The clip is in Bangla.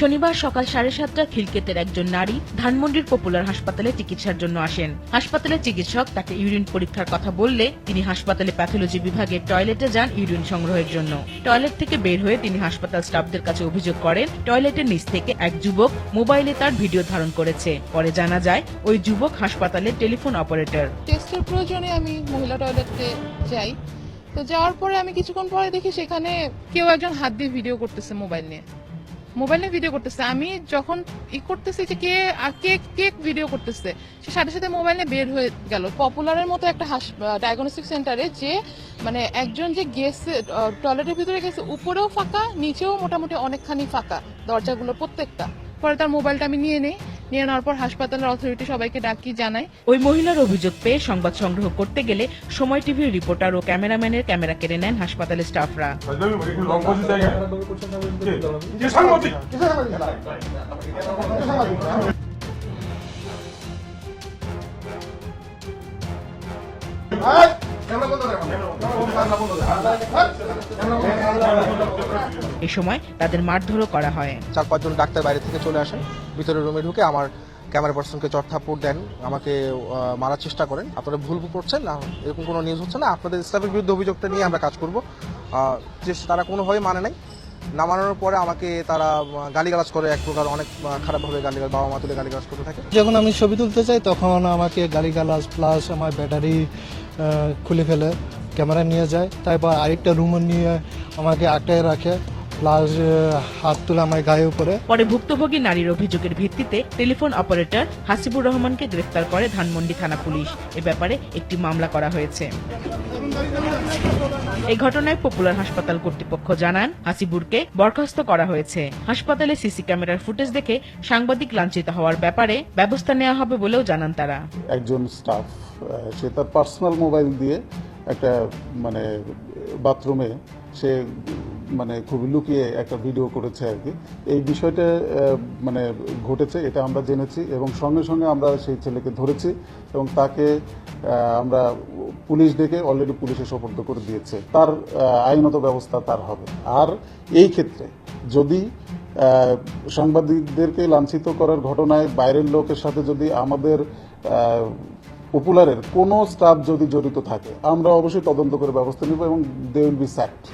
শনিবার সকাল সাড়ে সাতটা খিলকেতের একজন নারী ধানমন্ডির পপুলার হাসপাতালে চিকিৎসার জন্য আসেন। হাসপাতালের চিকিৎসক তাকে ইউরিন পরীক্ষার কথা বললে তিনি হাসপাতালে প্যাথোলজি বিভাগের টয়লেটে যান ইউরিন সংগ্রহের জন্য। টয়লেট থেকে বের হয়ে তিনি হাসপাতাল স্টাফদের কাছে অভিযোগ করেন, টয়লেটের নিচ থেকে এক যুবক মোবাইলে তার ভিডিও ধারণ করেছে। পরে জানা যায়, ওই যুবক হাসপাতালের টেলিফোন অপারেটর। টেস্টের প্রয়োজনে আমি মহিলা টয়লেটে যাই। তো যাওয়ার পরে আমি কিছুক্ষণ পরে দেখি সেখানে কেউ একজন হাত দিয়ে ভিডিও করতেছে মোবাইল নিয়ে। মোবাইল ভিডিও করতেছে। আমি যখন ই করতেছি যে কে কে কে ভিডিও করতেছে, সে সাথে সাথে মোবাইলে বের হয়ে গেল। পপুলারের মতো একটা হাস ডায়াগনস্টিক সেন্টারে যে মানে একজন যে গেছে টয়লেটের ভিতরে গেছে, উপরেও ফাঁকা, নিচেও মোটামুটি অনেকখানি ফাঁকা দরজাগুলো প্রত্যেকটা। পরে তার মোবাইলটা আমি নিয়ে নেই। নিয়ে নেওয়ার পর হাসপাতালের অথরিটি সবাইকে ডাকি জানাই ওই মহিলার অভিযোগ পেয়ে সংবাদ সংগ্রহ করতে গেলে সময় টিভির রিপোর্টার ও ক্যামেরাম্যানের ক্যামেরা কেড়ে নেন হাসপাতালের স্টাফরা। এ সময় তাদের মারধরও করা হয়। চার পাঁচজন ডাক্তার বাইরে থেকে চলে আসেন। ভিতরে রুমে ঢুকে আমার ক্যামেরা পার্সনকে চটথাপ্পড় দেন, আমাকে মারার চেষ্টা করেন। আপনারা ভুল করছেন, না, এরকম কোনো নিউজ হচ্ছে না। আপনাদের স্টাফের বিরুদ্ধে অভিযোগটা নিয়ে আমরা কাজ করব। তারা কোনোভাবে মানে নাই। না মানানোর পরে আমাকে তারা গালিগালাজ করে এক প্রকার অনেক খারাপভাবে গালিগালাজ, বাবা মা তুলে গালিগালাজ করতে থাকে। যখন আমি ছবি তুলতে চাই তখন আমাকে গালিগালাজ প্লাস আমার ব্যাটারি খুলে ফেলে ক্যামেরা নিয়ে যায়। তারপর আরেকটা রুমে নিয়ে আমাকে আটকায় রাখে। প্লাস হাত তুলে আমার গায়ে উপরে। পরে ভুক্তভোগী নারীর অভিযোগের ভিত্তিতে টেলিফোন অপারেটর হাসিবুর রহমানকে গ্রেফতার করে ধানমন্ডি থানা পুলিশ। এ ব্যাপারে একটি মামলা করা হয়েছে। এই ঘটনায় পপুলার হাসপাতাল কর্তৃপক্ষ জানান হাসিবুরকে বরখাস্ত করা হয়েছে। হাসপাতালে সিসি ক্যামেরার ফুটেজ দেখে সাংবাদিক লাঞ্ছিত হওয়ার ব্যাপারে ব্যবস্থা নেওয়া হবে বলেও জানান তারা। একজন স্টাফ সে তার পার্সোনাল মোবাইল দিয়ে একটা মানে বাথরুমে সে মানে খুবই লুকিয়ে একটা ভিডিও করেছে আর কি। এই বিষয়টা মানে ঘটেছে, এটা আমরা জেনেছি এবং সঙ্গে সঙ্গে আমরা সেই ছেলেকে ধরেছি এবং তাকে আমরা পুলিশ ডেকে অলরেডি পুলিশে সোপর্দ করে দিয়েছে। তার আইনত ব্যবস্থা তার হবে। আর এই ক্ষেত্রে যদি সাংবাদিকদেরকে লাঞ্ছিত করার ঘটনায় বাইরের লোকের সাথে যদি আমাদের পপুলারের কোনো স্টাফ যদি জড়িত থাকে, আমরা অবশ্যই তদন্ত করে ব্যবস্থা নেব এবং দে উইল বি স্যাক্ট